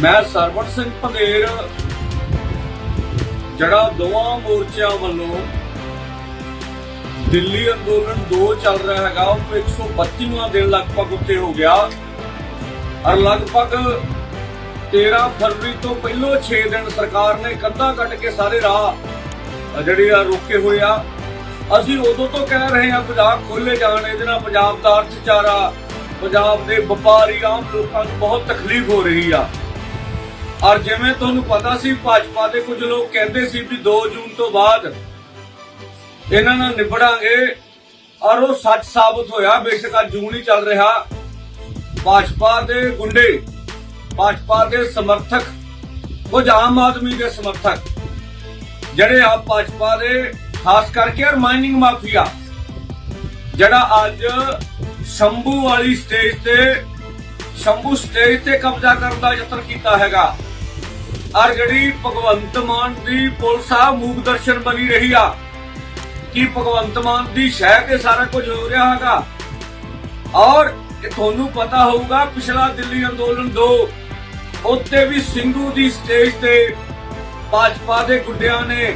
ਮੈਂ ਸਰਵਣ ਸਿੰਘ ਪੰਧੇਰ ਜਿਹੜਾ ਦੋਵਾਂ ਮੋਰਚਿਆਂ ਵੱਲੋਂ ਦਿੱਲੀ ਅੰਦੋਲਨ 2 ਚੱਲ ਰਿਹਾ ਹੈਗਾ, ਉਹ 132ਵਾਂ ਦਿਨ ਲਗਭਗ ਉੱਤੇ ਹੋ ਗਿਆ। ਔਰ ਲਗਭਗ 13 ਫਰਵਰੀ ਤੋਂ ਪਹਿਲੋਂ 6 ਦਿਨ ਸਰਕਾਰ ਨੇ ਕੰਧਾ ਕੱਟ ਕੇ ਸਾਰੇ ਰਾਹ ਜਿਹੜੇ ਆ ਰੋਕੇ ਹੋਏ ਆ। ਅਸੀਂ ਉਦੋਂ ਤੋਂ ਕਹਿ ਰਹੇ ਹਾਂ, ਪੰਜਾਬ ਖੋਲੇ ਜਾਣ, ਇਹਦੇ ਨਾਲ ਪੰਜਾਬ ਦਾ ਅਰਥਚਾਰਾ ਪੰਜਾਬ ਦੇ ਵਪਾਰੀ ਆਮ ਲੋਕਾਂ ਨੂੰ ਬਹੁਤ ਤਕਲੀਫ ਹੋ ਰਹੀ ਆ। ਔਰ ਜਿਵੇਂ ਤੁਹਾਨੂੰ ਪਤਾ ਸੀ, ਭਾਜਪਾ ਦੇ ਕੁਝ ਲੋਕ ਕਹਿੰਦੇ ਸੀ ਵੀ 2 ਜੂਨ ਤੋਂ ਬਾਅਦ ਇਹਨਾਂ ਨਾਲ ਨਿਬੜਾਂਗੇ ਔਰ ਉਹ ਸੱਚ ਸਾਬਤ ਹੋਇਆ। ਬੇਸ਼ੱਕ ਅੱਜ ਜੂਨ ਹੀ ਚੱਲ ਰਿਹਾ। ਭਾਜਪਾ ਦੇ ਗੁੰਡੇ, ਭਾਜਪਾ ਦੇ ਸਮਰਥਕ, ਕੁਝ ਆਮ ਆਦਮੀ ਦੇ ਸਮਰਥਕ ਜਿਹੜੇ ਆ ਭਾਜਪਾ ਦੇ, ਖਾਸ ਕਰਕੇ ਔਰ ਮਾਈਨਿੰਗ ਮਾਫੀਆ, ਜਿਹੜਾ ਅੱਜ ਸ਼ੰਭੂ ਵਾਲੀ ਸਟੇਜ ਤੇ, ਸ਼ੰਭੂ ਸਟੇਜ ਤੇ ਕਬਜ਼ਾ ਕਰਨ ਦਾ ਯਤਨ ਕੀਤਾ ਹੈਗਾ। ਔਰ ਜਿਹੜੀ ਭਗਵੰਤ ਮਾਨ ਦੀ ਪੁਲਿਸ ਆ, ਮੂਕ ਦਰਸ਼ਨ ਬਣੀ ਰਹੀ ਆ। ਕਿ ਭਗਵੰਤ ਮਾਨ ਦੀ ਸ਼ਹਿ ਤੇ ਸਾਰਾ ਕੁਝ ਹੋ ਰਿਹਾ ਹੈਗਾ? ਔਰ ਤੁਹਾਨੂੰ ਪਤਾ ਹੋਊਗਾ, ਪਿਛਲਾ ਦਿੱਲੀ ਅੰਦੋਲਨ 2 ਉੱਤੇ ਵੀ ਸਿੰਘੂ ਦੀ ਸਟੇਜ ਤੇ ਭਾਜਪਾ ਦੇ ਗੁੱਡਿਆਂ ਨੇ,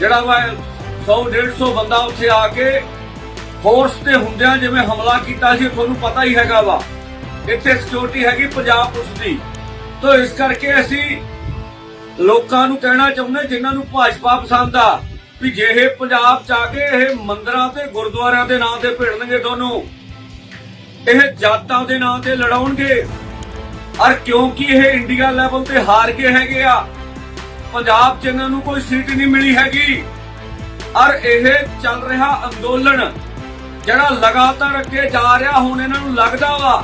ਜਿਹੜਾ ਵਾ 100 150 ਬੰਦਾ ਉੱਥੇ ਆ ਕੇ ਫੋਰਸ ਤੇ ਹੁੰਦਿਆਂ ਜਿਵੇਂ ਹਮਲਾ ਕੀਤਾ ਸੀ, ਤੁਹਾਨੂੰ ਪਤਾ ਹੀ ਹੈਗਾ ਵਾ। ਇੱਥੇ ਸਿਕਿਉਰਿਟੀ ਹੈਗੀ ਪੰਜਾਬ ਪੁਲਿਸ ਦੀ। ਤੋਂ ਇਸ ਕਰਕੇ ਅਸੀਂ ਲੋਕਾਂ ਨੂੰ ਕਹਿਣਾ ਚਾਹੁੰਦੇ, ਜਿਨ੍ਹਾਂ ਨੂੰ ਭਾਜਪਾ ਪਸੰਦ ਆ, ਵੀ ਜੇ ਇਹ ਪੰਜਾਬ ਚ ਆ ਕੇ ਇਹ ਮੰਦਰਾਂ ਤੇ ਗੁਰਦੁਆਰਿਆਂ ਦੇ ਨਾਂ ਤੇ ਭਿੜਨਗੇ ਦੋਨੋਂ, ਇਹ ਜਾਤਾਂ ਦੇ ਨਾਂ ਤੇ ਲੜਾਉਣਗੇ। ਔਰ ਕਿਉਂਕਿ ਇਹ ਇੰਡੀਆ ਲੈਵਲ ਤੇ ਹਾਰ ਗਏ ਹੈਗੇ ਆ, ਪੰਜਾਬ 'ਚ ਇਹਨਾਂ ਨੂੰ ਕੋਈ ਸੀਟ ਨਹੀਂ ਮਿਲੀ ਹੈਗੀ। ਔਰ ਇਹ ਚੱਲ ਰਿਹਾ ਅੰਦੋਲਨ ਜਿਹੜਾ ਲਗਾਤਾਰ ਅੱਗੇ ਜਾ ਰਿਹਾ, ਹੁਣ ਇਹਨਾਂ ਨੂੰ ਲੱਗਦਾ ਵਾ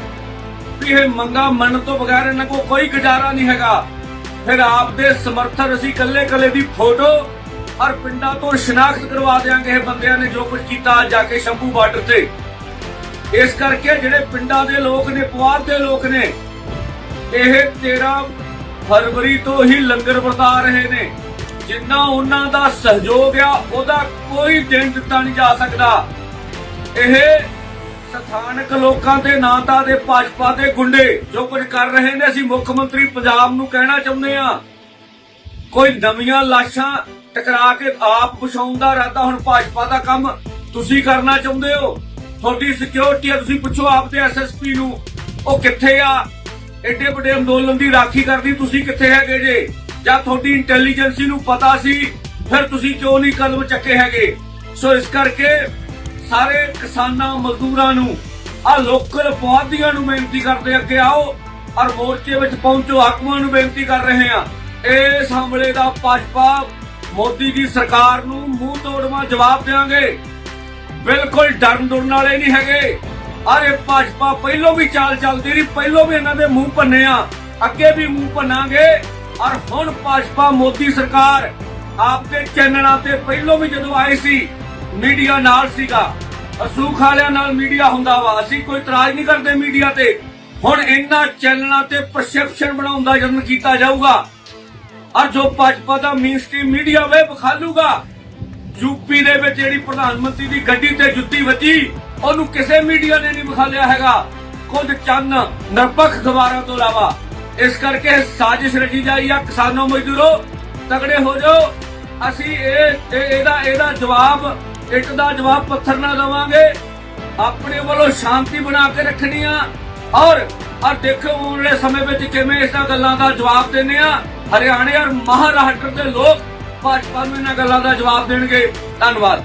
ਵੀ ਇਹ ਮੰਗਾ ਮੰਨ ਤੋਂ ਬਗੈਰ ਇਹਨਾਂ ਕੋਲ ਕੋਈ ਗੁਜ਼ਾਰਾ ਨਹੀਂ ਹੈਗਾ। ਫਿਰ ਆਪ ਸਮਰਥਨ ਅਸੀਂ ਕੱਲੇ ਕੱਲੇ ਦੀ ਫੋਟੋ ਔਰ ਪਿੰਡਾਂ ਤੋਂ ਸ਼ਨਾਖਤ ਕਰਵਾ ਦੇਾਂਗੇ ਇਹ ਬੰਦਿਆਂ ਨੇ ਜੋ ਕੁਝ ਕੀਤਾ ਜਾ ਕੇ ਸ਼ੰਭੂ ਬਾਰਡਰ ਤੇ। ਇਸ ਕਰਕੇ ਜਿਹੜੇ ਪਿੰਡਾਂ ਦੇ ਲੋਕ ਨੇ, ਪੁਆਧ ਦੇ ਲੋਕ ਨੇ, ਇਹ 13 ਫਰਵਰੀ ਤੋਂ ਹੀ ਲੰਗਰ ਵਰਤਾ ਰਹੇ ਨੇ। ਜਿੰਨਾ ਉਹਨਾਂ ਦਾ ਸਹਿਯੋਗ ਆ, ਉਹਦਾ ਕੋਈ ਦਿਨ ਦਿੱਤਾ ਨਹੀਂ ਜਾ ਸਕਦਾ। ਇਹ ਸਥਾਨਕ ਲੋਕਾਂ ਦੇ ਨਾਂ ਤਾਂ ਦੇ ਭਾਜਪਾ ਦੇ ਗੁੰਡੇ ਜੋ ਕੁਝ ਕਰ ਰਹੇ ਨੇ, ਅਸੀਂ ਮੁੱਖ ਮੰਤਰੀ ਪੰਜਾਬ ਨੂੰ ਕਹਿਣਾ ਚਾਹੁੰਦੇ ਆ ਕੋਈ ਨਵੀਆਂ ਲਾਸ਼ਾਂ ਟਕਰਾ ਕੇ ਆਪ ਵਿਛਾਉਣ ਦਾ ਇਰਾਦਾ ਹੁਣ ਭਾਜਪਾ ਦਾ ਕੰਮ ਤੁਸੀਂ ਕਰਨਾ ਚਾਹੁੰਦੇ ਹੋ? ਤੁਹਾਡੀ ਸਿਕਿਉਰਿਟੀ ਤੁਸੀਂ ਪੁੱਛੋ ਆਪਦੇ ਐਸਐਸਪੀ ਨੂੰ, ਉਹ ਕਿੱਥੇ ਆ? ਐਡੇ ਵੱਡੇ ਅੰਦੋਲਨ ਦੀ ਰਾਖੀ ਕਰਦੀ ਤੁਸੀਂ ਕਿੱਥੇ ਹੈਗੇ ਜੇ? ਜਾਂ ਤੁਹਾਡੀ ਇੰਟੈਲੀਜੈਂਸੀ ਨੂੰ ਪਤਾ ਸੀ, ਫਿਰ ਤੁਸੀਂ ਕਿਉਂ ਨਹੀਂ ਕਦਮ ਚੱਕੇ ਹੈਗੇ? ਸੋ ਇਸ ਕਰਕੇ ਸਾਰੇ ਕਿਸਾਨਾਂ, ਮਜ਼ਦੂਰਾਂ ਨੂੰ ਆ ਲੋਕਲ ਪੌਦੀਆਂ ਨੂੰ ਬੇਨਤੀ ਕਰਦੇ ਅੱਗੇ ਆਓ ਔਰ ਮੋਰਚੇ ਵਿੱਚ ਪਹੁੰਚੋ, ਆਗੂਆਂ ਨੂੰ ਬੇਨਤੀ ਕਰ ਰਹੇ ਆ ਇਸ ਹਮਲੇ ਦਾ ਭਾਜਪਾ, ਮੋਦੀ ਦੀ ਸਰਕਾਰ ਨੂੰ ਮੂੰਹ ਤੋੜਵਾ ਜਵਾਬ ਦੇਵਾਂਗੇ। ਬਿਲਕੁਲ ਡਰਨ ਡਰਨ ਵਾਲੇ ਨਹੀਂ ਹੈਗੇ। ਅਰੇ ਭਾਜਪਾ ਪਹਿਲੋਂ ਵੀ ਚਾਲ ਚੱਲਦੀ ਰਹੀ, ਪਹਿਲੋਂ ਵੀ ਇਹਨਾਂ ਦੇ ਮੂੰਹ ਭੰਨੇ ਆ। ਅੱਗੇ ਵੀ ਮੂੰਹ ਭੰਨਾਂਗੇ। ਔਰ ਹੁਣ ਭਾਜਪਾ, ਮੋਦੀ ਸਰਕਾਰ ਆਪਦੇ ਚੈਨਲਾਂ ਤੇ ਪਹਿਲੋਂ ਵੀ ਜਦੋਂ ਆਏ ਸੀ ਮੀਡੀਆ ਨਾਲ ਸੀਗਾ। ਅਸੂਖ ਵਾਲਿਆਂ ਨਾਲ ਮੀਡੀਆ ਹੁੰਦਾ ਵਾ। ਅਸੀਂ ਕੋਈ ਇਤਰਾਜ਼ ਨਹੀਂ ਕਰਦੇ ਮੀਡੀਆ ਤੇ। ਹੁਣ ਇਹਨਾਂ ਚੈਨਲਾਂ ਤੇ ਪਰਸੈਪਸ਼ਨ ਬਣਾਉਣ ਦਾ ਯਤਨ ਕੀਤਾ ਜਾਊਗਾ। ਔਰ ਜੋ ਭਾਜਪਾ ਦਾ ਮੇਨ ਮੀਡੀਆ ਵੇ ਵਿਖਾਲੂਗਾ ਯੂਪੀ ਦੇ ਵਿੱਚ ਜਿਹੜੀ ਪ੍ਰਧਾਨ ਮੰਤਰੀ ਦੀ ਗੱਡੀ ਤੇ ਜੁੱਤੀ ਵੱਜੀ, ਉਹਨੂੰ ਕਿਸੇ ਮੀਡੀਆ ਨੇ ਨਹੀਂ ਵਿਖਾਲਿਆ ਹੈਗਾ। ਖੁਦ ਚੰਨ ਨਿਰਪੱਖ ਖਬਰਾਂ ਤੋਂ ਇਲਾਵਾ। ਇਸ ਕਰਕੇ ਇਹ ਸਾਜ਼ਿਸ਼ ਰਚੀ ਜਾਈ ਆ, ਕਿਸਾਨੋ ਮਜ਼ਦੂਰੋ, ਤਗੜੇ ਹੋ ਜਾਓ। ਅਸੀਂ ਇਹ- ਇਹਦਾ ਇਹਦਾ ਜਵਾਬ ਇੱਟ ਦਾ ਜਵਾਬ ਪੱਥਰ ਨਾਲ ਦਵਾਂਗੇ। ਆਪਣੇ ਵੱਲੋਂ ਸ਼ਾਂਤੀ ਬਣਾ ਕੇ ਰੱਖਣੀ ਆ। ਔਰ ਆ ਦੇਖੋ ਆਉਣ ਵਾਲੇ ਸਮੇਂ ਵਿੱਚ ਕਿਵੇਂ ਇਸ ਗੱਲਾਂ ਦਾ ਜਵਾਬ ਦਿੰਨੇ ਆ। ਹਰਿਆਣੇ ਔਰ ਮਹਾਰਾਸ਼ਟਰ ਦੇ ਲੋਕ ਭਾਜਪਾ ਨੂੰ ਇਹਨਾਂ ਗੱਲਾਂ ਦਾ ਜਵਾਬ ਦੇਣਗੇ। ਧੰਨਵਾਦ।